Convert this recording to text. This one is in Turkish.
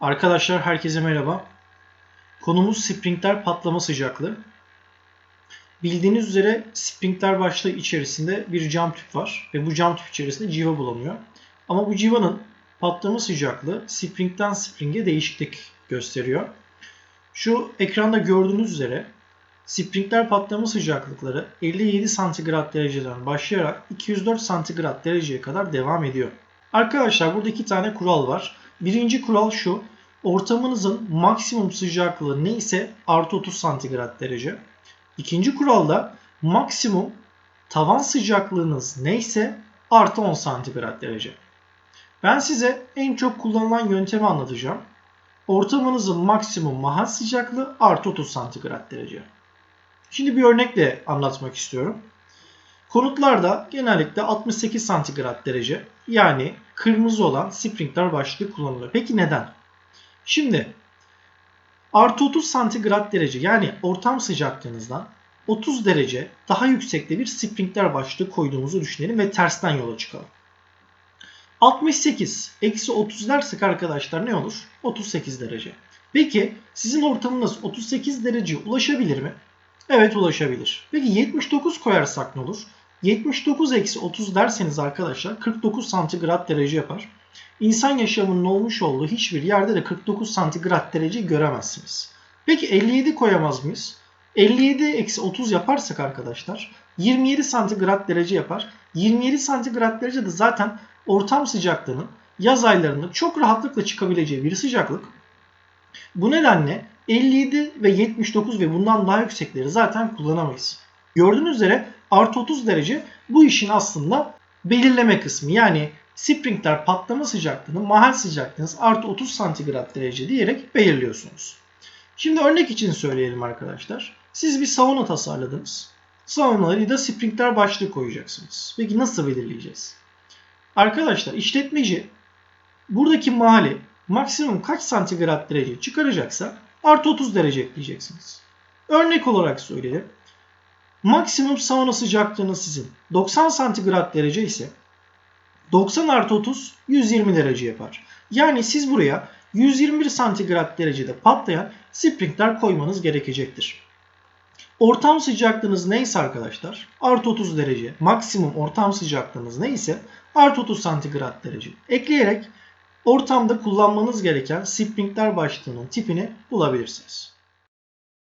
Arkadaşlar herkese merhaba. Konumuz sprinkler patlama sıcaklığı. Bildiğiniz üzere sprinkler başlığı içerisinde bir cam tüp var ve bu cam tüp içerisinde civa bulanıyor. Ama bu civanın patlama sıcaklığı springten springe değişiklik gösteriyor. Şu ekranda gördüğünüz üzere sprinkler patlama sıcaklıkları 57 santigrat dereceden başlayarak 204 santigrat dereceye kadar devam ediyor. Arkadaşlar burada iki tane kural var. Birinci kural şu. Ortamınızın maksimum sıcaklığı neyse artı 30 santigrat derece. İkinci kural da maksimum tavan sıcaklığınız neyse artı 10 santigrat derece. Ben size en çok kullanılan yöntemi anlatacağım. Ortamınızın maksimum mahal sıcaklığı artı 30 santigrat derece. Şimdi bir örnekle anlatmak istiyorum. Konutlarda genellikle 68 santigrat derece yani kırmızı olan sprinkler başlığı kullanılıyor. Peki neden? Şimdi artı 30 santigrat derece yani ortam sıcaklığınızdan 30 derece daha yüksekte bir sprinkler başlığı koyduğumuzu düşünelim ve tersten yola çıkalım. 68 eksi 30 dersek arkadaşlar ne olur? 38 derece. Peki sizin ortamınız 38 dereceye ulaşabilir mi? Evet ulaşabilir. Peki 79 koyarsak ne olur? 79 eksi 30 derseniz arkadaşlar 49 santigrat derece yapar. İnsan yaşamının olmuş olduğu hiçbir yerde de 49 santigrat derece göremezsiniz. Peki 57 koyamaz mıyız? 57 eksi 30 yaparsak arkadaşlar 27 santigrat derece yapar. 27 santigrat derece de zaten ortam sıcaklığının yaz aylarında çok rahatlıkla çıkabileceği bir sıcaklık. Bu nedenle 57 ve 79 ve bundan daha yüksekleri zaten kullanamayız. Gördüğünüz üzere artı 30 derece bu işin aslında belirleme kısmı. Yani sprinkler patlama sıcaklığını mahal sıcaklığınız artı 30 santigrat derece diyerek belirliyorsunuz. Şimdi örnek için söyleyelim arkadaşlar. Siz bir sauna tasarladınız. Saunaları da sprinkler başlığı koyacaksınız. Peki nasıl belirleyeceğiz? Arkadaşlar işletmeci buradaki mahali maksimum kaç santigrat derece çıkaracaksa artı 30 derece ekleyeceksiniz. Örnek olarak söyleyelim. Maksimum sauna sıcaklığınız sizin 90 santigrat derece ise 90 artı 30 120 derece yapar. Yani siz buraya 121 santigrat derecede patlayan sprinkler koymanız gerekecektir. Ortam sıcaklığınız neyse arkadaşlar artı 30 derece maksimum ortam sıcaklığınız neyse artı 30 santigrat derece ekleyerek ortamda kullanmanız gereken sprinkler başlığının tipini bulabilirsiniz.